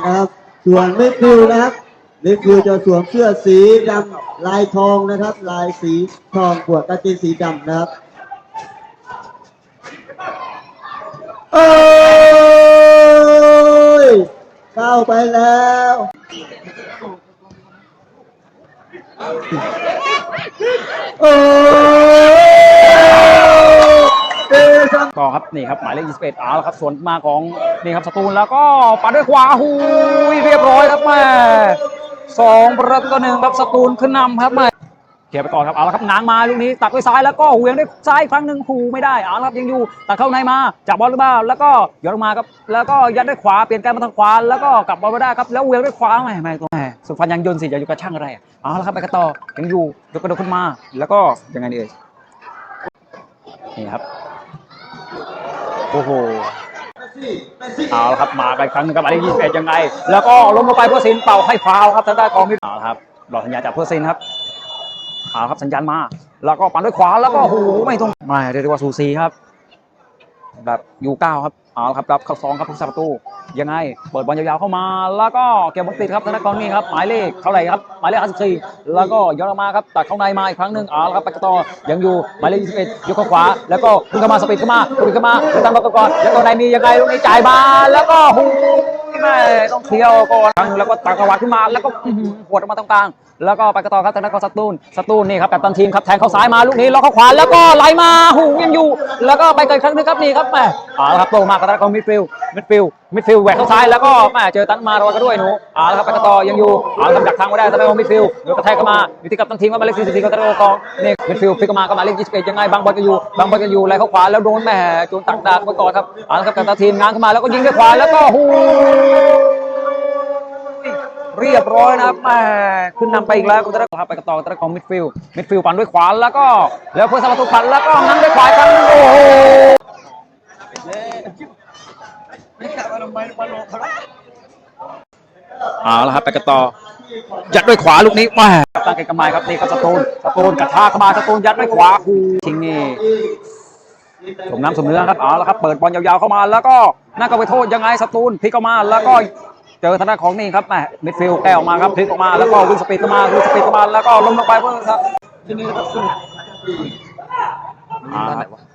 นะครับ ส่วนมิดฟิลด์นะครับมิดฟิลด์จะสวมเสื้อสีดำลายทองนะครับ ลายสีทองบวกกางเกงสีดำนะครับโอ้ยเข้าไปแล้วโอ้ย ครับนี่ครับหมายเลข21เอาละครับสวนมาของนี่ครับสตูลแล้วก็ปัดด้วยขวาหูยเรียบร้อยครับแม่สองประตูต่อหนึ่งครับสตูลขึ้นนำครับแม่เขียไปก่อนครับเอาละครับง้างมาลูกนี้ตัดด้วยซ้ายแล้วก็เหวียงด้วยซ้ายครั้งหนึ่งหูไม่ได้เอาละครับยังอยู่ตัดเข้าในมาจับบอลหรือเปล่าแล้วก็ย้อนมาครับแล้วก็ยัดด้วยขวาเปลี่ยนการมาทางขวาแล้วก็กลับบอลไม่ได้ครับแล้วเหวียงด้วยขวาแม่ไม่ตรงแม่สุพรรณยังยนต์สิอย่าอยู่กับช่างอะไรอะเอาละครับไปกันต่อยังอยู่ยกกระโดดขึ้นมา แล้วก็ยังไงเอ่ยนี่ครับ โอ้โหเอาละครับมากันอีกครั้งหนึงครับหมายเลข21ยังไง แล้วก็ล้มลงไปเพื่อสินเป่าให้ฟาวล์ครับทางด้านของมิดเอาละครับรอสัญญาณจากเพื่อสินครับเอาละครับสัญญาณมา แล้วก็ปั่นด้วยขวาแล้วก็โอ้โหไม่ตรงไม่เรียกว่าสูสีครับ แบบยูเก้าครับเอาครับรับเข้าซองครับผู้สาประตูยังไงเปิดบอลยาวๆเข้ามาแล้วก็เก็บบอลติดครับทางด้านกองนี้ครับหมายเลขเท่าไหร่ครับหมายเลข54แล้วก็ย้อนออกมาครับตัดเข้าในมาอีกครั้งหนึ่งเอาครับไปกันต่อยังอยู่หมายเลข21ยกเข้าขวา แล้วก็พุ่งเข้ามาสปีดเข้ามาสปีดเข้ามาแล้วตั้งบอลก่อนแล้วก็ในมียังไงลูกนี้จ่ายมาแล้วก็หูแม่ต้องเคลียร์ก่อนแล้วก็ตักกระวาดขึ้นมาแล้วก็ปวดออกมาตรงกลางแล้วก็ไปกันต่อครับทางด้านของสตูนสตูนนี่ครับกัปตันทีมครับแทงเข้าซ้ายมาลูกนี้ล็อกเข้าขวาแล้วก็ไหลมาหูยังอยู่ แล้วก็ไปเกินครั้งนึงครับนี่ครับแหมเอาครับโตมากับทางด้านของมิดฟิลมิดฟิลมิดฟิลแหวกเข้าซ้ายแล้วก็แหมเจอตันมาระวังกันด้วยหนูเอาละครับไปกันต่อยังอยู่เอาละครับดักทางไว้ได้ทางด้านของมิดฟิลเดี๋ยวกระแทกเข้ามาอยู่ที่กัปตันทีมครับหมาเลข44กับทางด้านขอกองนี่มิดฟิลด์พลิกเข้ามากับหมายเลข21ยังไงบางบอลก็อยู่บางบอลก็อยู่ไหลเข้าขวาแล้วโดนแหมโจนตักดาบไปก่อนครับเอาละครับกัปตันทีมง้างเข้ามาแล้วก็ยิงด้วยขวาแล้วก็หูเรียบร้อยนะครับแม่ขึ้นนำไปอีกแล้วคุณตะครับไปกันต่อตะของมิดฟิลมิดฟิลปั่นด้วยขวาแล้วก็ แล้วเพื่อนสาประตูปั่นแล้วก็งั้นด้วยขวาอีกครั้งหนึ่งโอ้โห เอาละครับไปกันต่อ ยัดด้วยขวาลูกนี้แหม่ตั้งเกมกำไมครับนี่ครับสตูนสตูนกระชากเข้ามาสตูนยัดด้วยขวาคูชิงนี่สมน้ำสมเนื้อครับเอาละครับเปิดบอลยาวๆเข้ามาแล้วก็น่าก็ไปโทษยังไงสตูนพลิกเข้ามาแล้วก็เจอทางด้านของนี่ครับแหมมิดฟิลด์แก้ออกมาครับพลิกออกมาแล้วก็วิ่งสปีดเข้ามาวิ่งสปีดเข้ามาแล้วก็ล้มลงไปเพื่อครับที่นี่ครับอ่า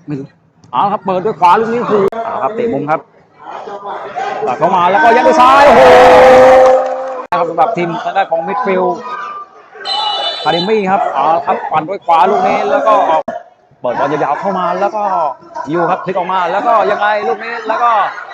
ไม่รู้ เอาครับเปิดด้วยขวาลูกนี้คือเอาครับเตะมุมครับตัดเข้ามาแล้วก็ยัดด้วยซ้ายโอ้โหนะครับสำหรับทีมทางด้านของมิดฟิลด์คาริมี่ครับเอาครับปั่นด้วยขวาลูกนี้แล้วก็ออกเปิดบอลยาวๆเข้ามาแล้วก็ยูครับพลิกออกมา แล้วก็ยังไงลูกนี้แล้วก็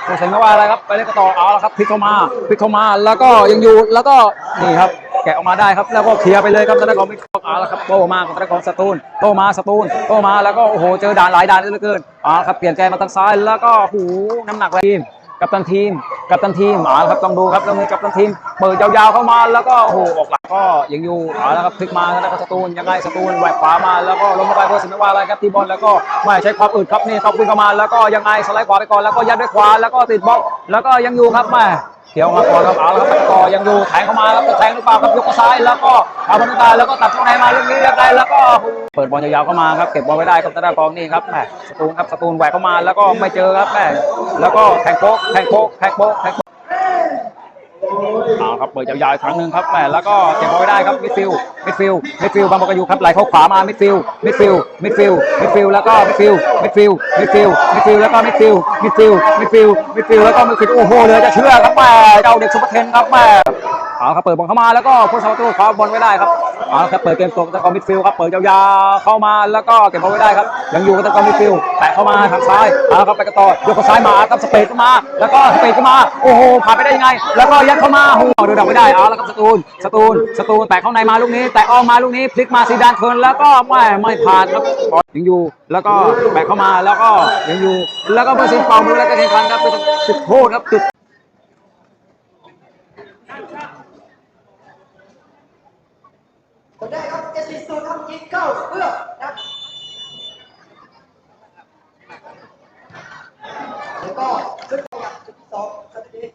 ตัวเสงว่าอะไรครับ ไปเล่นกันต่อเอาละครับพลิกเข้ามาพลิกเข้ามาแล้วก็ยังอยู่แล้วก็นี่ครับ แกะออกมาได้ครับแล้วก็เคลียร์ไปเลยครับทางด้านของมิดฟิลด์เอาละครับโตมาของทางด้านของสตูนโตมาสตูนโตมาแล้วก็โอ้โหเจอด่านหลายด่านเหลือเกินเอาละครับเปลี่ยนแกมาทางซ้ายแล้วก็หูน้ำหนักแรงทีมกัปตันทีมกัปตันทีมเอาละครับต้องดูครับต้องมีกัปตันทีมเปิดยาวๆเข้ามาแล้วก็โอ้โหออกหลังก็ยังอยู่เอาละครับพลิกมาแล้วก็สตูนยังไงสตูนแหวกขวามาแล้วก็ล้มลงไปเพื่อสิไม่ว่าอะไรครับตีบอลแล้วก็ไม่ใช้ความอึดครับนี่ต้องวิ่งเข้ามาแล้วก็ยังไงสไลด์ขวาไปก่อนแล้วก็ยัดด้วยขวาแล้วก็ติดบล็อกแล้วก็ยังอยู่ครับแม่ เกี่ยวมาก่อนครับเอาละครับไปต่อยังอยู่แทงเข้ามาแล้วก็แทงหรือเปล่าครับยกซ้ายแล้วก็เอาบอลตาแล้วก็ตัดเข้าในมาลูกนี้ยังไงแล้วก็เปิดบอลยาวๆเข้ามาครับเก็บบอลไว้ได้ครับตะดากองนี่ครับแม่สตูนครับสตูนแหวกเข้ามาแล้วก็ไม่เจอครับแม่แล้วก็แทงโป๊กแทงโป๊กแทงโป๊กแทงโป๊ก ครับเปิดยาวๆอีกครั้งหนึ่งครับแหมแล้วก็เก็บบอลไว้ได้ครับมิดฟิลมิดฟิลมิดฟิลบางบอลก็อยู่ครับไหลเข้าขวามามิดฟิลมิดฟิลมิดฟิลมิดฟิลแล้วก็มิดฟิลมิดฟิลมิดฟิลมิดฟิลแล้วก็มิดฟิลมิดฟิลมิดฟิลมิดฟิลแล้วก็มิดฟิลโอ้โหเลยจะเชื่อครับแหมเจ้าเด็กซุปเปอร์เทนครับแหม เอาครับเปิดบอลเข้ามาแล้วก็ผู้สาประตูคว้าบอลไว้ได้ครับเอาครับเปิดเกมตรงตะกอมิดฟิลครับเปิดยาวๆเข้ามาแล้วก็เก็บบอลไว้ได้ครับยังอยู่กับตะกอมิดฟิลแตะเข้ามาทางซ้ายเอาครับไปกันต่อยกซ้ายมาครับสเปซเข้ามา แล้วก็สเปซเข้ามาโอ้โหผ่านไปได้ยังไง แล้วก็ยัดเข้ามาโอ้โหดูดักไม่ได้เอาแล้วครับสตูนสตูนสตูนแตะเข้าในมาลูกนี้ แตะออกมาลูกนี้พลิกมาซีดานเทิร์นแล้วก็ไม่ไม่ผ่านครับบอลยังอยู่แล้วก็แตะเข้ามาแล้วก็ยังอยู่ แล้วก็เบอร์ซินเป่ามือแล้วก็แข่งขันครับเป็นจุดโทษครับจุด คนได้ครับเจสซี่สูครับยิงเข้าเพื่อนรัแล้วก็จุดสองจุดสองจุดนี้